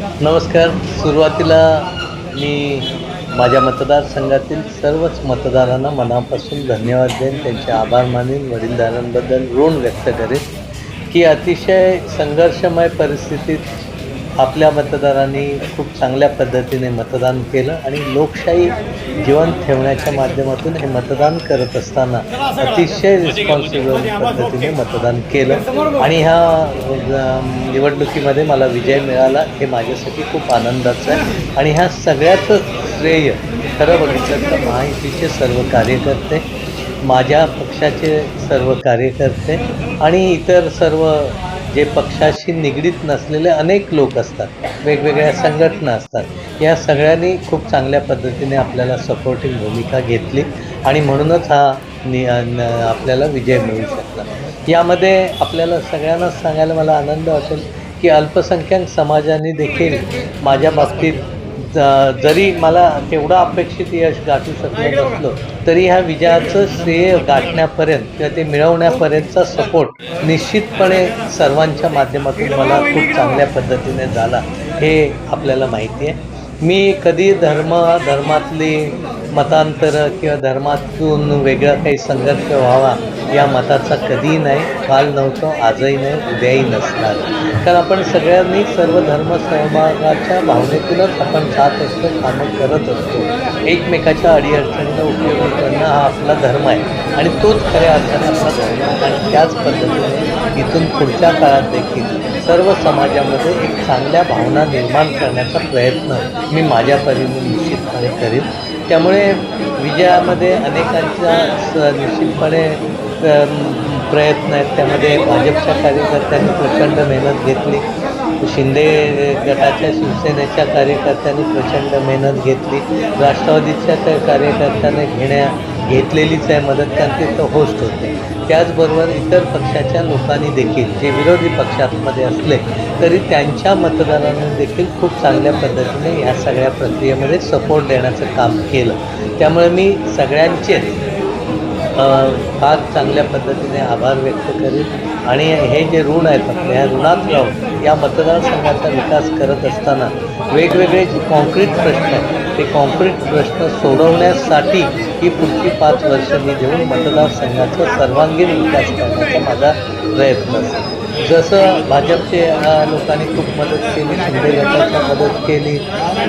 नमस्कार. सुरुवातीला मी माझ्या मतदारसंघातील सर्वच मतदारांना मनापासून धन्यवाद देईन. त्यांचे आभार मानेन. वडीलधारांबद्दल ऋण व्यक्त करेन. की अतिशय संघर्षमय परिस्थितीत आपल्या मतदारांनी खूप चांगल्या पद्धतीने मतदान केलं आणि लोकशाही जीवन ठेवण्याच्या माध्यमातून हे मतदान करत असताना अतिशय रिस्पॉन्सिबल पद्धतीने मतदान केलं. आणि ह्या निवडणुकीमध्ये मला विजय मिळाला हे माझ्यासाठी खूप आनंदाचं आहे. आणि ह्या सगळ्याचं श्रेय खरं बघितलं तर महायुतीचे सर्व कार्यकर्ते माझ्या पक्षाचे सर्व कार्यकर्ते आणि इतर सर्व जे पक्षाशी निगडीत नसलेले अनेक लोक असतात वेगवेगळ्या संघटना असतात या सगळ्यांनी खूप चांगल्या पद्धतीने आपल्याला सपोर्टिंग भूमिका घेतली आणि म्हणूनच हा नि न- आपल्याला विजय मिळू शकला. यामध्ये आपल्याला सगळ्यांनाच सांगायला मला आनंद वाटेल की अल्पसंख्याक समाजाने देखील माझ्या बाबतीत जरी मला तेवढं अपेक्षित यश गाठू शकलो नसलो तरी ह्या विजयाचं श्रेय गाठण्यापर्यंत किंवा ते मिळवण्यापर्यंतचा सपोर्ट निश्चितपणे सर्वांच्या माध्यमातून मला खूप चांगल्या पद्धतीने झाला हे आपल्याला माहिती आहे. मी कधी धर्म धर्मातली मतांतरं किंवा धर्मातून वेगळा काही संघर्ष व्हावा या मताचा कधीही नाही काल नव्हतो आजही नाही उद्याही नसणार. कारण आपण सगळ्यांनी सर्व धर्म सहभागाच्या भावनेतूनच आपण जात असतो कामं करत असतो. एकमेकाच्या अडीअडचणीचा उपयोग करणं हा आपला धर्म आहे. आणि तोच खऱ्या अर्थाने आपला धर्म आहे. आणि त्याच पद्धतीने इथून पुढच्या काळात देखील सर्व समाजामध्ये एक चांगल्या भावना निर्माण करण्याचा प्रयत्न मी माझ्या परीने निश्चितपणे करीन. त्यामुळे विजयामध्ये अनेकांच्या स निश्चितपणे प्रयत्न आहेत. त्यामध्ये भाजपच्या कार्यकर्त्यांनी प्रचंड मेहनत घेतली. शिंदे गटाच्या शिवसेनेच्या कार्यकर्त्यांनी प्रचंड मेहनत घेतली. राष्ट्रवादीच्या त्या कार्यकर्त्याने घेण्या घेतलेलीच आहे मदत कारण ते तर होस्ट होते. त्याचबरोबर इतर पक्षाच्या लोकांनी देखील जे विरोधी पक्षांमध्ये असले तरी त्यांच्या मतदारांनी देखील खूप चांगल्या पद्धतीने ह्या सगळ्या प्रक्रियेमध्ये सपोर्ट देण्याचं काम केलं. त्यामुळे मी सगळ्यांचेच फार चांगल्या पद्धतीने आभार व्यक्त करीत आणि हे जे ऋण आहेत आपले ह्या ऋणात राहून या मतदारसंघाचा विकास करत असताना वेगवेगळे जे कॉन्क्रीट प्रश्न आहेत ते कॉन्क्रीट प्रश्न सोडवण्यासाठी ही पुढची पाच वर्ष मी देऊन मतदारसंघाचा सर्वांगीण विकास करण्याचा माझा प्रयत्न असेल. जसं भाजपचे लोकांनी खूप मदत केली शिंदे गटाच्या मदत केली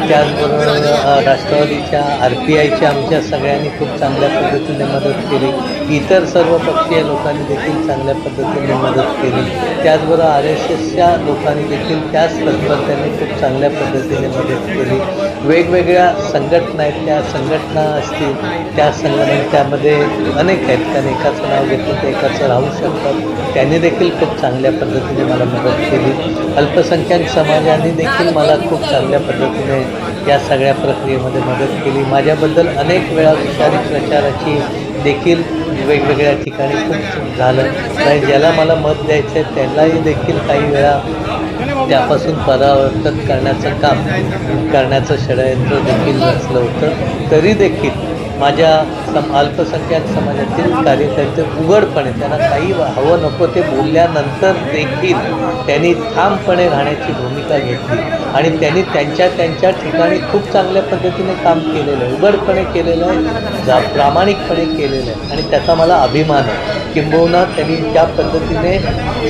त्याचबरोबर राष्ट्रवादीच्या आर पी आयच्या आमच्या सगळ्यांनी खूप चांगल्या पद्धतीने मदत केली. इतर सर्व पक्षीय लोकांनी देखील चांगल्या पद्धतीने मदत केली. त्याचबरोबर आर एस एसच्या लोकांनी देखील त्याच तत्परतेने खूप चांगल्या पद्धतीने मदत केली. वेगवेगळ्या संघटना आहेत त्या संघटना असतील त्या संघटना त्यामध्ये अनेक आहेत. कारण एकाचं नाव घेतलं तर एकाचं राहू शकतात त्यांनी देखील खूप चांगल्या पद्धतीने मला मदत केली. अल्पसंख्याक समाजाने देखील मला खूप चांगल्या पद्धतीने या सगळ्या प्रक्रियेमध्ये मदत केली. माझ्याबद्दल अनेक वेळा विषारी प्रचाराची देखील वेगवेगळ्या ठिकाणी खूप झालं. आणि ज्याला मला मत द्यायचं आहे त्यालाही देखील काही वेळा त्यापासून परावर्तन करण्याचं काम करण्याचं षडयंत्र देखील रचलं होतं. तरी देखील माझ्या सम अल्पसंख्याक समाजातील कार्यकर्ते उघडपणे त्यांना काही हवं नको ते बोलल्यानंतर देखील त्यांनी ठामपणे राहण्याची भूमिका घेतली. आणि त्यांनी त्यांच्या त्यांच्या ठिकाणी खूप चांगल्या पद्धतीने काम केलेलं आहे उघडपणे केलेलं आहे जा प्रामाणिकपणे केलेलं आहे. आणि त्याचा मला अभिमान आहे किंबहुना त्यांनी त्या पद्धतीने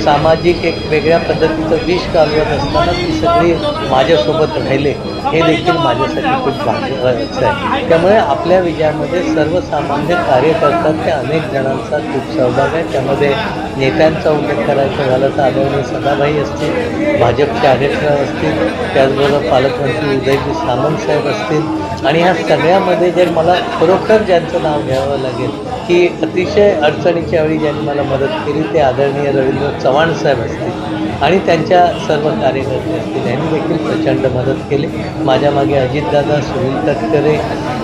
सामाजिक एक वेगळ्या पद्धतीचं विष कालवत असताना ती सगळी माझ्यासोबत राहिले. हे देखील माझ्यासाठी खूप भाग्याचं आहे. त्यामुळे आपल्या म्हणजे यामध्ये सर्वसामान्य कार्यकर्त्यात त्या अनेक जणांचा खूप सहभाग आहे. त्यामध्ये नेत्यांचा उल्लेख करायचा झाला तर आदरणीय सदाभाई असतील भाजपचे अध्यक्ष असतील त्याचबरोबर पालकमंत्री उदयजी सामंत साहेब असतील. आणि ह्या सगळ्यामध्ये जर मला खरोखर ज्यांचं नाव घ्यावं लागेल की अतिशय अडचणीच्या वेळी ज्यांनी मला मदत केली ते आदरणीय रवींद्र चव्हाण साहेब असतील. आणि त्यांच्या सर्व कार्यकर्ते असतील यांनी देखील प्रचंड मदत केली. माझ्या मागे अजितदादा सुनील तटकरे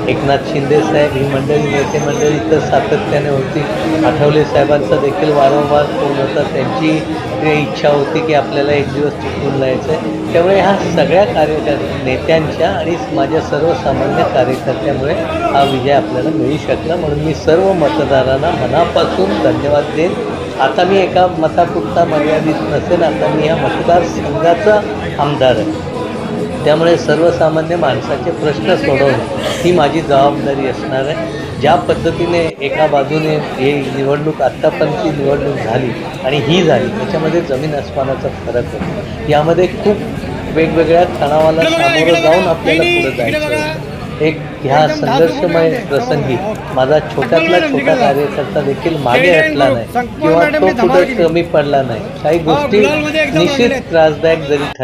एकनाथ शिंदे साहेब ही मंडळी नेते मंडळी तर सातत्याने होती. आठवले साहेबांचा देखील वारंवार फोन होता. त्यांची इच्छा होती की आपल्याला एक दिवस टिकून जायचं आहे त्यामुळे ह्या सगळ्या कार्यकर्ते नेत्यांच्या आणि माझ्या सर्वसामान्य कार्यकर्त्यामुळे हा विजय आपल्याला मिळू शकला. म्हणून मी सर्व मतदारांना मनापासून धन्यवाद देईन. आता मी एका मतापुरता मर्यादित नसेल आता मी या मतदारसंघाचा आमदार आहे. त्यामुळे सर्वसामान्य माणसाचे प्रश्न सोडवणे ही माझी जबाबदारी असणार आहे. ज्या पद्धतीने एका बाजूने हे निवडणूक आत्तापर्यंतची निवडणूक झाली आणि ही झाली त्याच्यामध्ये जमीन आसमानाचा फरक होतो. यामध्ये खूप वेगवेगळ्या तणावाला सामोरं जाऊन आपल्याला पुढे जायचं. एक ह्या संघर्षमय प्रसंगी माझा छोट्यातला छोटा कार्यकर्ता देखील मागे हटला नाही किंवा तो कुठे कमी पडला नाही. काही गोष्टी निश्चित त्रासदायक जरी ठरल्या